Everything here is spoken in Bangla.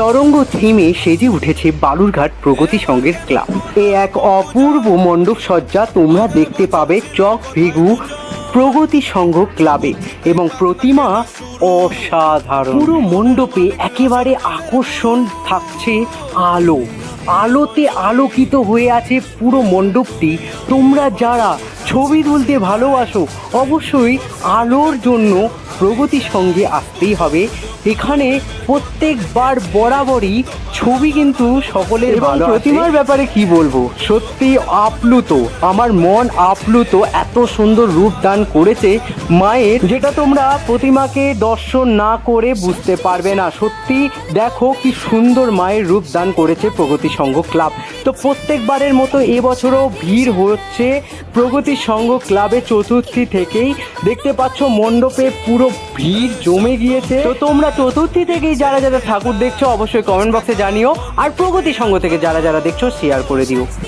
তরঙ্গ থিমে সেজে উঠেছে বালুরঘাট প্রগতি সংঘের ক্লাব। এ এক অপূর্ব মণ্ডপ সজ্জা তোমরা দেখতে পাবে চক ভিগু প্রগতি সংঘ ক্লাবে এবং প্রতিমা অসাধারণ। পুরো মণ্ডপে একেবারে আকর্ষণ থাকছে আলো। আলোতে আলোকিত হয়ে আছে পুরো মণ্ডপটি। তোমরা যারা ছবি তুলতে ভালোবাসো অবশ্যই আলোর জন্য প্রগতি সঙ্গে আসতেই হবে। এখানে প্রত্যেকবার বরাবরই ছবি কিন্তু সকলের ভালো প্রতিমার ব্যাপারে কি বলব? সত্যি আপ্লুত আমার মন আপ্লুত এত সুন্দর রূপ দান করেছে মায়ের যেটা তোমরা প্রতিমাকে দর্শন না করে বুঝতে পারবে না। সত্যি দেখো কি সুন্দর মায়ের রূপ দান করেছে প্রগতি সংঘ ক্লাব। তো প্রত্যেকবারের মতো এবছরও ভিড় হচ্ছে প্রগতি সংঘ ক্লাবে চতুর্থী থেকেই দেখতে পাচ্ছ মণ্ডপে পুরো ভিড় জমে গিয়েছে। তো তোমরা চতুর্থী থেকেই যারা যারা ঠাকুর দেখছ, অবশ্যই কমেন্ট বক্সে জানিও। আর প্রগতি সংঘ থেকে যারা যারা দেখছ শেয়ার করে দিও।